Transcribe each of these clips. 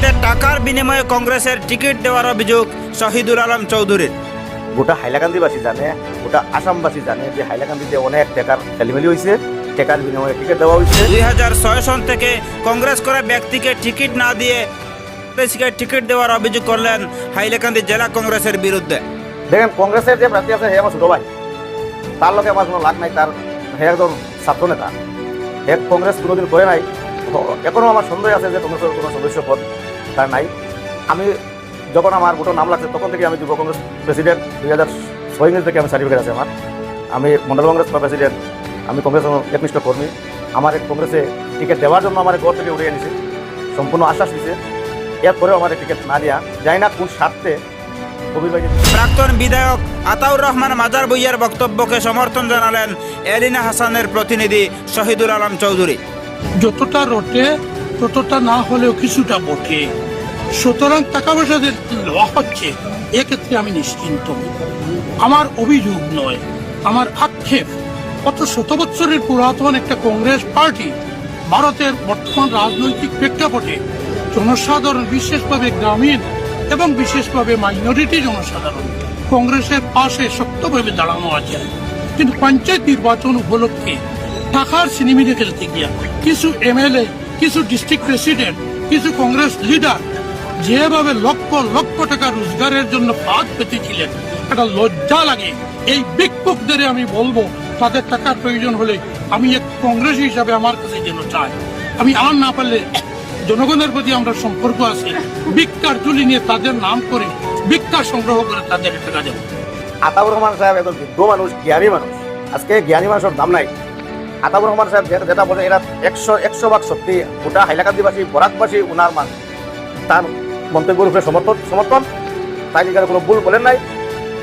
হাইলাকান্দিতে টাকার বিনিময়ে কংগ্রেসের টিকিট দেওয়ার অভিযোগ শহীদুল আলম চৌধুরীর। গোটা হাইলাকান্দিবাসী জানে গোটা আসামবাসী জানে যে হাইলাকান্দিতে অনেক টাকার খেলিমেলি হয়েছে টাকার বিনিময়ে টিকিট দেওয়া হয়েছে দুই হাজার ছয় সন থেকে কংগ্রেস করা ব্যক্তিকে টিকিট না দিয়ে কংগ্রেসকে টিকিট দেওয়ার অভিযোগ করলেন হাইলাকান্দি জেলা কংগ্রেসের বিরুদ্ধে। দেখেন কংগ্রেসের যে প্রার্থী আছে হে আমার ছোট ভাই তার লগে আমার কোনো লাগ নাই তার হে একজন ছাত্র নেতা। হে কংগ্রেস কোনোদিন করে নাই এখনও আমার সন্দেহ আছে যে কংগ্রেসের কোনো সদস্য পদ তার নাই। আমি যখন আমার ভোটের নাম লাগছে তখন থেকে আমি যুব কংগ্রেস প্রেসিডেন্ট দুই হাজার ছয় থেকে আমি সার্টিফিকেট আছে আমার। আমি মন্ডল কংগ্রেস প্রেসিডেন্ট আমি কংগ্রেস একনিষ্ঠ কর্মী। আমার কংগ্রেসে টিকিট দেওয়ার জন্য আমার ঘর থেকে উঠে এনেছে সম্পূর্ণ আশ্বাস দিছে। এরপরেও আমার টিকিট না দেওয়া জানি না কোন স্বার্থে প্রাক্তন বিধায়ক আতাউর রহমান মাজার বইয়ার বক্তব্যকে সমর্থন জানালেন এলিনা হাসানের প্রতিনিধি শহীদুল আলম চৌধুরী। যতটা রটে ততটা না হলেও কিছুটা বটে। সুতরাং টাকা পয়সা যে লওয়া হচ্ছে এক্ষেত্রে আমি নিশ্চিন্ত। আমার অভিযোগ নয়, আমার আক্ষেপ। কত শত বছরের পুরাতন একটা কংগ্রেস পার্টি ভারতের বর্তমান রাজনৈতিক প্রেক্ষাপটে জনসাধারণ বিশেষভাবে গ্রামীণ এবং বিশেষভাবে মাইনরিটি জনসাধারণ কংগ্রেসের পাশে শক্তভাবে দাঁড়ানো আছে। কিন্তু পঞ্চায়েত নির্বাচন উপলক্ষে টাকার সিনেমিনে খেলতে গিয়া কিছু এমএলএ, কিছু ডিস্ট্রিক্ট প্রেসিডেন্ট, কিছু কংগ্রেস লিডার যেভাবে লক্ষ লক্ষ টাকা রোজগারের জন্য পাত পেতেছিলেন, একটা লজ্জা লাগে। এই বিক্ষোভদের আমি বলব, তাদের টাকার প্রয়োজন হলে আমি এক কংগ্রেস হিসাবে আমার কাছে যেন চাই। আমি আর না পারলে জনগণের প্রতি আমরা সম্পর্ক আছে। ভিক্ষার তুলি নিয়ে তাদের নাম করে ভিক্ষা সংগ্রহ করে তাদের টাকা দেবো। আতাউর রহমান সাহেব একজন বৃদ্ধ মানুষ, জ্ঞানী মানুষ। আজকে জ্ঞানী মানুষের দাম নাই। আতাউর রহমান সাহেব যেটা- বলে, এরা একশো একশো ভাগ সত্যি। গোটা হাইলাকান্দিবাসী, বরাকবাসী, উনার মান। তার মন্তব্যের উপরে সমর্থন সমর্থন। তাই এখানে কোনো ভুল বলেন নাই?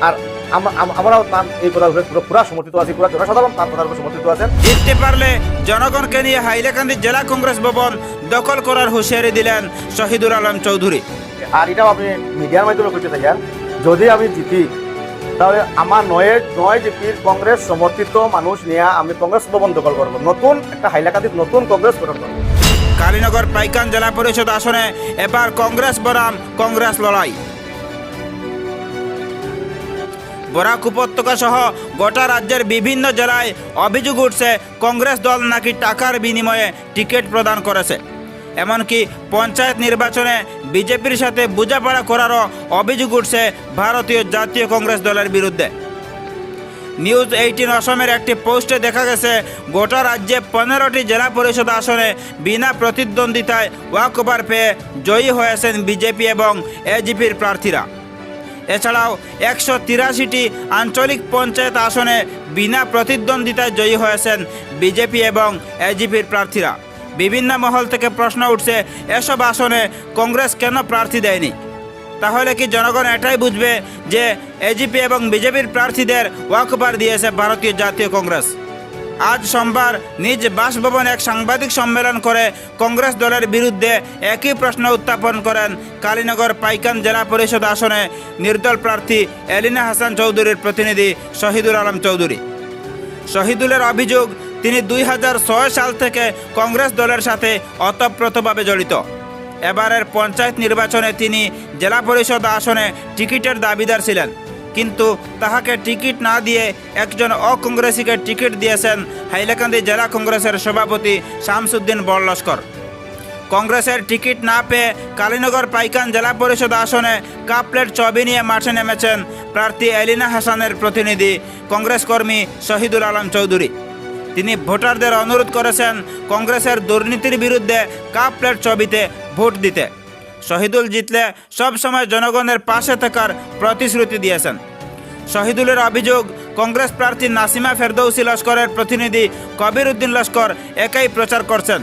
আর আম- আম- আমরাও তার এই কথার উপরে পুরো পুরা সমর্থিত আছি পুরা জনসাধারণ তার কথার উপরে সমর্থিত আছেন। জিততে পারলে জনগণকে নিয়ে হাইলাকান্দি জেলা কংগ্রেস ভবন দখল করার হুঁশিয়ারি দিলেন শহীদুল আলম চৌধুরী। আর এটাও আপনি মিডিয়ার মাধ্যমে করতে থাকেন যদি আমি জিতি তাহলে আমার নয় নয় জিপির কংগ্রেস সমর্থিত মানুষ নিয়ে আমি কংগ্রেস ভবন দখল করব। নতুন একটা হাইলাকান্দির নতুন কংগ্রেস গঠন করব। কালীনগর পাইকান জেলা পরিষদ আসনে এবার কংগ্রেস বনাম কংগ্রেস লড়াই। বরাক উপত্যকা সহ গোটা রাজ্যের বিভিন্ন জেলায় অভিযোগ উঠছে কংগ্রেস দল নাকি টাকার বিনিময়ে টিকিট প্রদান করেছে। এমনকি পঞ্চায়েত নির্বাচনে বিজেপির সাথে বোঝাপড়া করারও অভিযোগ উঠছে ভারতীয় জাতীয় কংগ্রেস দলের বিরুদ্ধে। নিউজ এইটিন অসমের একটি পোস্টে দেখা গেছে, গোটা রাজ্যে পনেরোটি জেলা পরিষদ আসনে বিনা প্রতিদ্বন্দ্বিতায় ওয়াকওভার পেয়ে জয়ী হয়েছেন বিজেপি এবং এজিপির প্রার্থীরা। এছাড়াও একশো তিরাশিটি আঞ্চলিক পঞ্চায়েত আসনে বিনা প্রতিদ্বন্দ্বিতায় জয়ী হয়েছেন বিজেপি এবং এজিপির প্রার্থীরা। বিভিন্ন মহল থেকে প্রশ্ন উঠছে, এসব আসনে কংগ্রেস কেন প্রার্থী দেয়নি? তাহলে কি জনগণ এটাই বুঝবে যে এজিপি এবং বিজেপির প্রার্থীদের ওয়াকবার দিয়েছে ভারতীয় জাতীয় কংগ্রেস? আজ সোমবার নিজ বাসভবনে এক সাংবাদিক সম্মেলন করে কংগ্রেস দলের বিরুদ্ধে একই প্রশ্ন উত্থাপন করেন কালীনগর পাইকান জেলা পরিষদ আসনে নির্দল প্রার্থী এলিনা হাসান চৌধুরীর প্রতিনিধি শহীদুল আলম চৌধুরী। শহীদুলের অভিযোগ, তিনি দুই হাজার ছয় সাল থেকে কংগ্রেস দলের সাথে অতপ্রতভাবে জড়িত। এবারের পঞ্চায়েত নির্বাচনে তিনি জেলা পরিষদ আসনে টিকিটের দাবিদার ছিলেন। কিন্তু তাহাকে টিকিট না দিয়ে একজন অকংগ্রেসীকে টিকিট দিয়েছেন হাইলাকান্দি জেলা কংগ্রেসের সভাপতি শামসুদ্দিন বড়লস্কর কংগ্রেসের টিকিট না পেয়ে কালীনগর পাইকান জেলা পরিষদ আসনে কাপ প্লেট ছবি নিয়ে মাঠে নেমেছেন প্রার্থী এলিনা হাসানের প্রতিনিধি কংগ্রেস কর্মী শহীদুল আলম চৌধুরী। তিনি ভোটারদের অনুরোধ করেছেন কংগ্রেসের দুর্নীতির বিরুদ্ধে কাপ প্লেট ছবিতে ভোট দিতে। শহীদুল জিতলে সব সময় জনগণের পাশে থাকার প্রতিশ্রুতি দিয়েছেন। শহীদুলের অভিযোগ, কংগ্রেস প্রার্থী নাসিমা ফেরদৌসি লস্করের প্রতিনিধি কবির উদ্দিন লস্কর একাই প্রচার করছেন।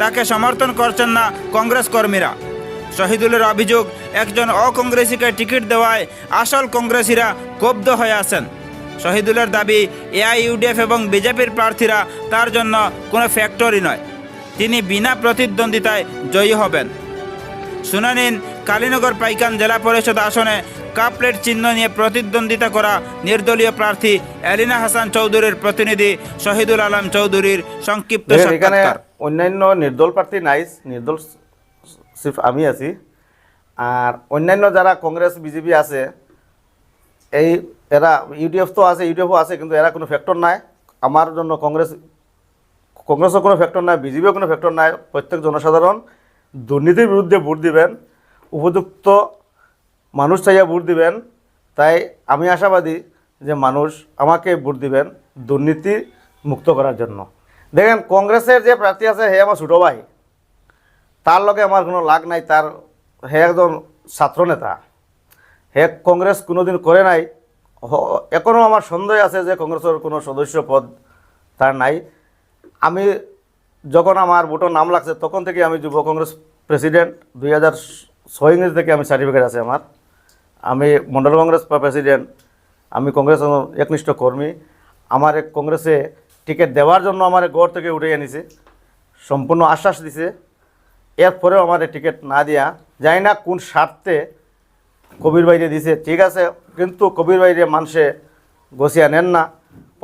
তাকে সমর্থন করছেন না কংগ্রেস কর্মীরা। শহীদুলের অভিযোগ, একজন অকংগ্রেসীকে টিকিট দেওয়ায় আসল কংগ্রেসীরা ক্ষুব্ধ হয়ে আছেন। শহীদুলের দাবি এআইইউডিএফ এবং বিজেপির প্রার্থীরা তার জন্য কোনো ফ্যাক্টরি নয়। তিনি বিনা প্রতিদ্বন্দ্বিতায় জয়ী হবেন। শুনে নিন কালীনগর পাইকান জেলা পরিষদ আসনে কাপ প্লেট চিহ্ন নিয়ে প্রতিদ্বন্দ্বিতা করা নির্দলীয় প্রার্থী এলিনা হাসান চৌধুরীর প্রতিনিধি শহীদুল আলম চৌধুরীর সংক্ষিপ্ত সাক্ষাৎকার। অন্যান্য নির্দল প্রার্থী নাই নির্দল সিফ আমি আছি। আর অন্যান্য যারা কংগ্রেস বিজেপি আছে এই এরা ইউডিএফ তো আছে ইউডিএফও আছে, কিন্তু এরা কোনো ফ্যাক্টর নাই। আমার জন্য কংগ্রেস, কংগ্রেসও কোনো ফ্যাক্টর নাই, বিজেপিও কোনো ফ্যাক্টর নাই, প্রত্যেক জনসাধারণ দুর্নীতির বিরুদ্ধে ভোট দিবেন, উপযুক্ত মানুষ চাইয়া ভোট দিবেন। তাই আমি আশাবাদী যে মানুষ আমাকে ভোট দিবেন দুর্নীতি মুক্ত করার জন্য। দেখেন, কংগ্রেসের যে প্রার্থী আছে, হে আমার ছোটো ভাই, তার লগে আমার কোনো লাগ নাই, তার হে একজন ছাত্রনেতা হে কংগ্রেস কোনোদিন করে নাই এখনও আমার সন্দেহ আছে যে কংগ্রেসের কোনো সদস্য পদ তার নাই। আমি যখন আমার ভোটের নাম লাগছে, তখন থেকে আমি যুব কংগ্রেস প্রেসিডেন্ট। দুই হাজার ছয় ইংরেজি থেকে আমি সার্টিফিকেট আছে আমার। আমি মন্ডল কংগ্রেস প্রেসিডেন্ট। আমি কংগ্রেস একনিষ্ঠ কর্মী। আমার এক কংগ্রেসে টিকিট দেওয়ার জন্য আমার গড় থেকে উঠে এনেছে। সম্পূর্ণ আশ্বাস দিছে। এরপরেও আমার টিকিট না দিয়া, জানি না কোন স্বার্থে কবির বাইরে দিছে, ঠিক আছে, কিন্তু কবির বাইরে মানুষে গছিয়া নেন না।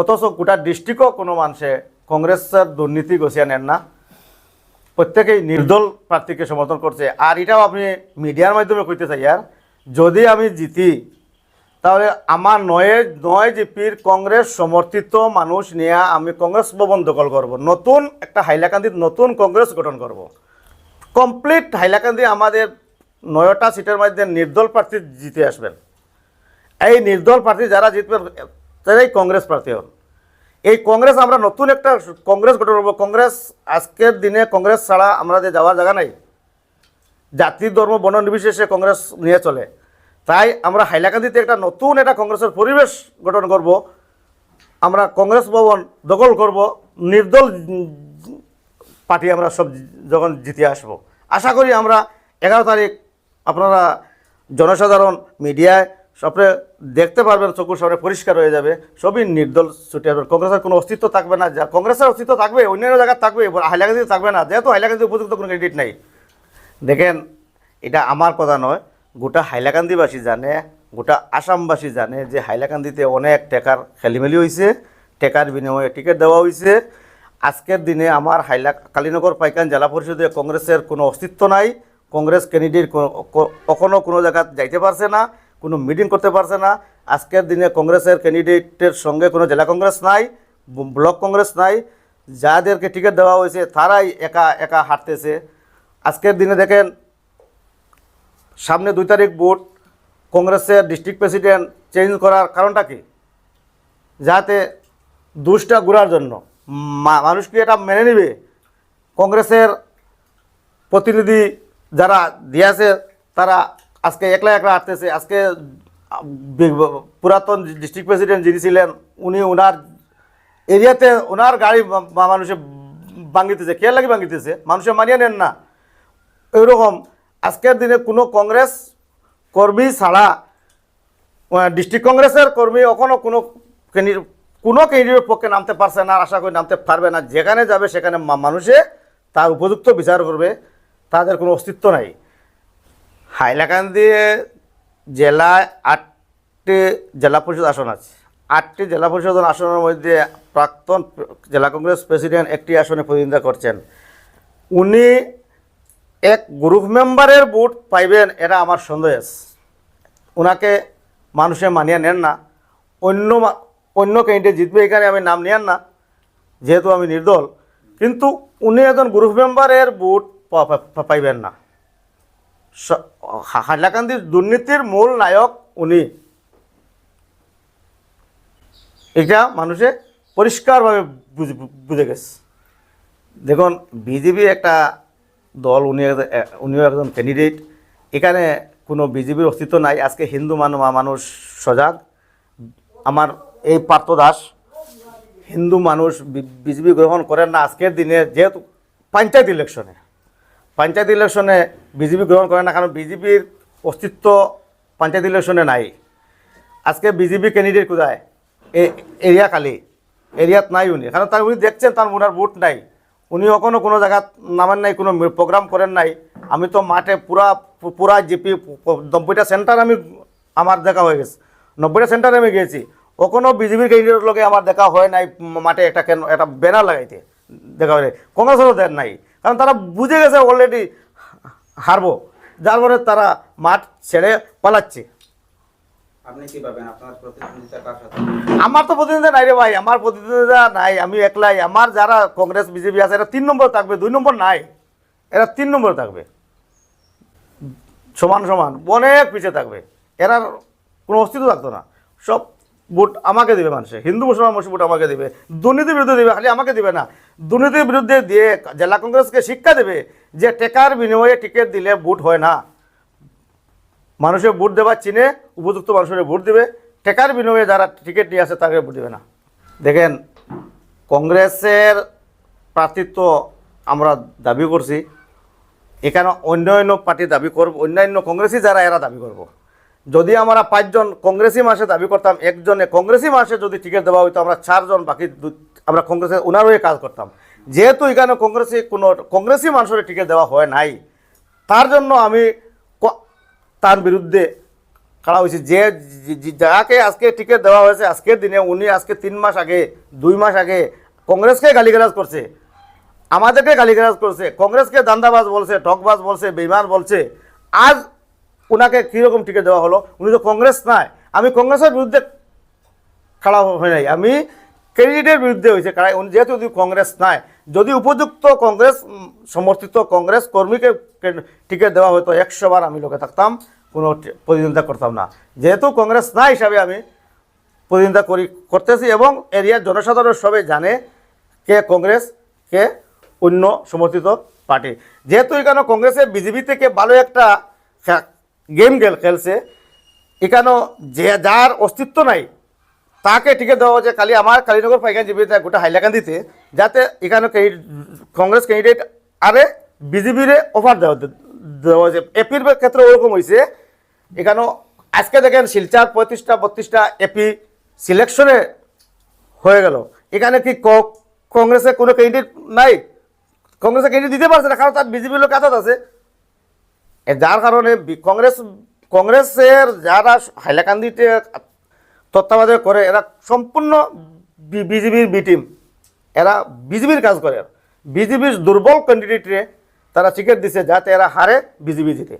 অথচ গোটা ডিস্ট্রিক্টও কোনো মানুষে কংগ্রেসের দুর্নীতি গছিয়া নেন না। প্রত্যেকেই নির্দল প্রার্থীকে সমর্থন করছে আর এটাও আপনি মিডিয়ার মাধ্যমে কইতে চাই আর যদি আমি জিতি, তাহলে আমার নয় নয় জিপির কংগ্রেস সমর্থিত মানুষ নিয়ে আমি কংগ্রেস ভবন দখল করব নতুন, একটা হাইলাকান্দির নতুন কংগ্রেস গঠন করব কমপ্লিট হাইলাকান্দি আমাদের নয়টা সিটের মধ্যে নির্দল প্রার্থী জিতে আসবেন। এই নির্দল প্রার্থী যারা জিতবেন, তারাই কংগ্রেস প্রার্থী হন। এই কংগ্রেস আমরা নতুন একটা কংগ্রেস গঠন করব। কংগ্রেস আজকের দিনে কংগ্রেস ছাড়া আমরা যে যাওয়ার জায়গা নাই। জাতি, ধর্ম বর্ণ নির্বিশেষে কংগ্রেস নিয়ে চলে। তাই আমরা হাইলাকান্দিতে একটা নতুন একটা কংগ্রেসের পরিবেশ গঠন করব। আমরা কংগ্রেস ভবন দখল করব। নির্দল পার্টি আমরা সব যখন জিতে আসব। আশা করি আমরা এগারো তারিখ আপনারা জনসাধারণ মিডিয়ায় সবরে দেখতে পারবেন চকুর সামনে পরিষ্কার হয়ে যাবে। সবই নির্দল ছুটে আসবেন কংগ্রেসের কোনো অস্তিত্ব থাকবে না। যা কংগ্রেসের অস্তিত্ব থাকবে, অন্যান্য জায়গায় থাকবে হাইলাকান্দিতে থাকবে না। যেহেতু হাইলাকান্দিতে উপযুক্ত কোনো ক্যান্ডিডেট নাই। দেখেন, এটা আমার কথা নয়, গোটা হাইলাকান্দিবাসী জানে, গোটা আসামবাসী জানে যে হাইলাকান্দিতে অনেক টেকার খেলিমেলি হয়েছে টেকার বিনিময়ে টিকিট দেওয়া হয়েছে আজকের দিনে আমার হাইলা কালীনগর পাইকান জেলা পরিষদে কংগ্রেসের কোনো অস্তিত্ব নাই। কংগ্রেস ক্যান্ডিডেট কখনো কোনো জায়গায় যাইতে পারছে না, কোনো মিটিং করতে পারছে না। আজকের দিনে কংগ্রেসের ক্যান্ডিডেটের সঙ্গে কোনো জেলা কংগ্রেস নাই ব্লক কংগ্রেস নাই। যাদেরকে টিকিট দেওয়া হয়েছে, তারাই একা একা হাঁটতেছে। আজকের দিনে দেখেন, সামনে দুই তারিখ ভোট, কংগ্রেসের ডিস্ট্রিক্ট প্রেসিডেন্ট চেঞ্জ করার কারণটা কি? যাতে দুষ্টা ঘুরার জন্য। মানুষ কি এটা মেনে নেবে? কংগ্রেসের প্রতিনিধি যারা দিয়েছে, তারা আজকে একলা একলা আসতেছে আজকে পুরাতন ডিস্ট্রিক্ট প্রেসিডেন্ট যিনি ছিলেন, উনি ওনার এরিয়াতে ওনার গাড়ি মানুষে ভাঙিতেছে। কে লাগে ভাঙিতেছে? মানুষে মানিয়ে নেন না। এরকম আজকের দিনে কোনো কংগ্রেস কর্মী ছাড়া ডিস্ট্রিক্ট কংগ্রেসের কর্মী এখনও কোনো কোনো ক্যান্ডিডেটের পক্ষে নামতে পারছে না আশা করি নামতে পারবে না। যেখানে যাবে সেখানে মানুষে তার উপযুক্ত বিচার করবে। তাদের কোনো অস্তিত্ব নাই। হাইলাকান্দি জেলায় আটটি জেলা পরিষদ আসন আছে। আটটি জেলা পরিষদ আসনের মধ্যে প্রাক্তন জেলা কংগ্রেস প্রেসিডেন্ট একটি আসনে প্রতিনিধিত্ব করছেন। উনি এক গ্রুপ মেম্বারের ভোট পাইবেন এটা আমার সন্দেহ। আছে ওনাকে মানুষে মানিয়ে নেন না। অন্য অন্য ক্যান্ডিডেট জিতবে এখানে আমি নাম নেন না, যেহেতু আমি নির্দল। কিন্তু উনি একজন গ্রুপ মেম্বারের ভোট পাইবেন না। হাইলাকান্দির দুর্নীতির মূল নায়ক উনি। এটা মানুষে পরিষ্কারভাবে বুঝে বুঝে গেছে। দেখুন, বিজেপি একটা দল, উনি উনিও একজন ক্যান্ডিডেট এখানে কোনো বিজেপির অস্তিত্ব নাই। আজকে হিন্দু মানুষ মানুষ সজাগ। আমার এই পার্থ দাস, হিন্দু মানুষ বিজেপি গ্রহণ করেন না। আজকের দিনে যেহেতু পঞ্চায়েত ইলেকশনে পঞ্চায়েত ইলেকশনে বিজেপি গ্রহণ করে না, কারণ বিজেপির অস্তিত্ব পঞ্চায়েত ইলেকশনে নাই। আজকে বিজেপি ক্যান্ডিডেট কোথায়? এ- এরিয়া খালি। এরিয়াত নাই উনি। কারণ তার উনি দেখছেন তার ওনার ভোট নাই। উনি এখনও কোনো জায়গাত নামেন নাই, কোনো প্রোগ্রাম করেন নাই। আমি তো মাঠে পুরা পুরা জিপি নব্বইটা সেন্টার আমি, আমার দেখা হয়ে গেছে। নব্বইটা সেন্টারে আমি গিয়েছি। ওখানেও বিজেপির ক্যান্ডিডেটের লগে আমার দেখা হয় নাই মাঠে একটা কেন, একটা ব্যানার লাগাইতে। দেখা হয় কংগ্রেসেরও দেন নাই। কারণ তারা বুঝে গেছে অলরেডি হারবো। যার ফলে তারা মাঠ ছেড়ে পালাচ্ছে। আমার তো প্রতিনিধিত্ব নাই রে ভাই আমার প্রতিনিধিত্ব নাই আমি একলাই। আমার যারা কংগ্রেস বিজেপি আছে এরা তিন নম্বর থাকবে দুই নম্বর নাই। এরা তিন নম্বর থাকবে। সমান সমান অনেক পিছিয়ে থাকবে। এরা কোনো অস্তিত্ব থাকতো না। সব ভোট আমাকে দিবে মানুষে। হিন্দু, মুসলমান মুসলিম ভোট আমাকে দেবে। দুর্নীতির বিরুদ্ধে দেবে, খালি আমাকে দিবে না। দুর্নীতির বিরুদ্ধে দিয়ে জেলা কংগ্রেসকে শিক্ষা দেবে যে টেকার বিনিময়ে টিকিট দিলে ভোট হয় না। মানুষের ভোট দেওয়ার চিনে উপযুক্ত মানুষের ভোট দেবে। টেকার বিনিময়ে যারা টিকিট নিয়ে আসে তাকে ভোট দিবে না। দেখেন, কংগ্রেসের প্রার্থিত্ব আমরা দাবি করছি। এখানে অন্যান্য পার্টি দাবি করব, অন্যান্য কংগ্রেসই যারা, এরা দাবি করব। যদি আমরা পাঁচজন কংগ্রেসি মাসে দাবি করতাম, একজনে কংগ্রেসি মাসে যদি টিকিট দেওয়া হইতো, আমরা চারজন বাকি আমরা কংগ্রেসের ওনার হয়ে কাজ করতাম। যেহেতু এখানে কংগ্রেসে কোনো কংগ্রেসি মানুষের টিকিট দেওয়া হয় নাই, তার জন্য আমি তার বিরুদ্ধে খাড়া হয়েছে। যে যাকে আজকে টিকিট দেওয়া হয়েছে, আজকের দিনে উনি আজকে তিন মাস আগে, দুই মাস আগে কংগ্রেসকে গালিগালাজ করছে। আমাদেরকে গালিগালাজ করছে, কংগ্রেসকে দান্দাবাজ বলছে টকবাজ বলছে, বেইমান বলছে। আজ ওনাকে কীরকম টিকিট দেওয়া হলো? উনি তো কংগ্রেস নাই। আমি কংগ্রেসের বিরুদ্ধে খাড়া হয় নাই। আমি ক্যান্ডিডেটের বিরুদ্ধে হয়েছে কারণ উনি যেহেতু যদি কংগ্রেস নাই, যদি উপযুক্ত কংগ্রেস সমর্থিত কংগ্রেস কর্মীকে কে- টিকিট দেওয়া হতো, একশো বার আমি লোকে থাকতাম, কোনো প্রতিদ্বন্দ্বিতা করতাম না। যেহেতু কংগ্রেস না হিসাবে আমি প্রতিদ্বন্দ্বিতা করি, করতেছি এবং এরিয়ার জনসাধারণ সবাই জানে কে কংগ্রেস, কে অন্য সমর্থিত পার্টি। যেহেতু এখানে কংগ্রেসে বিজেপি থেকে ভালো একটা গেম গেল খেলছে, এখানে যে যার অস্তিত্ব নাই, তাকে টিকিট দেওয়া হচ্ছে খালি আমার কালীনগর পাইকান জীবিত গোটা হাইলাকান্দিতে, যাতে এখানে কংগ্রেস ক্যান্ডিডেট আরে বিজেপির অফার দেওয়া দেওয়া হয়েছে। এপির ক্ষেত্রে ওরকম হয়েছে। এখানে আজকে দেখেন শিলচার পঁয়ত্রিশটা, বত্রিশটা এপি সিলেকশনে হয়ে গেল। এখানে কি কংগ্রেসের কোনো ক্যান্ডিডেট নাই? কংগ্রেসের ক্যান্ডিডেট দিতে পারছে না, কারণ তার বিজেপির লোক আছে। যার কারণে বি- কংগ্রেস কংগ্রেসের যারা হাইলাকান্দিতে তত্ত্বাবধায়ক করে এরা সম্পূর্ণ বিজেপির বি টিম এরা বিজেপির কাজ করে বিজেপির দুর্বল ক্যান্ডিডেটে তারা টিকিট দিছে যাতে এরা হারে বিজেপি জিতে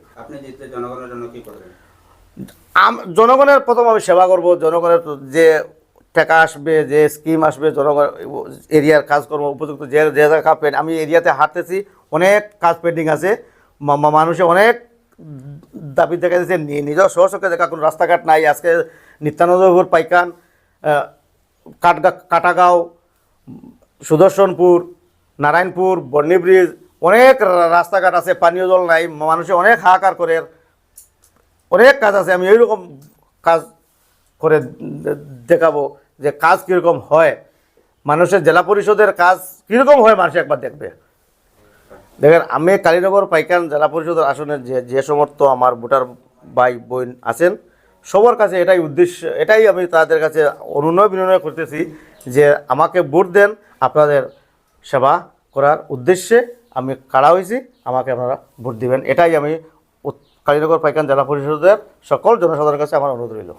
জনগণের প্রথম আমি সেবা করব জনগণের যে টাকা আসবে যে স্কিম আসবে জনগণ এরিয়ার কাজ করব উপযুক্ত যে যে জায়গায় কাজ পেন আমি এরিয়াতে হাঁটতেছি অনেক কাজ পেন্ডিং আছে মানুষে অনেক দাবি দেখা যাচ্ছে নিজের সহসকে দেখা, কোনো রাস্তাঘাট নাই, আজকে নিত্যানন্দপুর, পাইকান কাটগা- কাটাগাঁও, সুদর্শনপুর, নারায়ণপুর, বর্ণি ব্রিজ, অনেক রাস্তাঘাট আছে, পানীয় জল নাই মানুষে অনেক হাহাকার করে, অনেক কাজ আছে, আমি এইরকম কাজ করে দেখাবো যে কাজ কীরকম হয়। মানুষের জেলা পরিষদের কাজ কীরকম হয়, মানুষ একবার দেখবে। দেখেন, আমি কালীনগর পাইকান জেলা পরিষদের আসনের যে যে সমর্থ আমার ভোটার ভাই বোন আছেন, সবার কাছে এটাই উদ্দেশ্য, এটাই আমি তাদের কাছে অনুনয় বিনয় করতেছি যে আমাকে ভোট দেন, আপনাদের সেবা করার উদ্দেশ্যে আমি কাড়া হয়েছি, আমাকে আপনারা ভোট দিবেন। এটাই আমি কালীনগর পাইকান জেলা পরিষদের সকল জনসাধারণের কাছে আমার অনুরোধ রইল।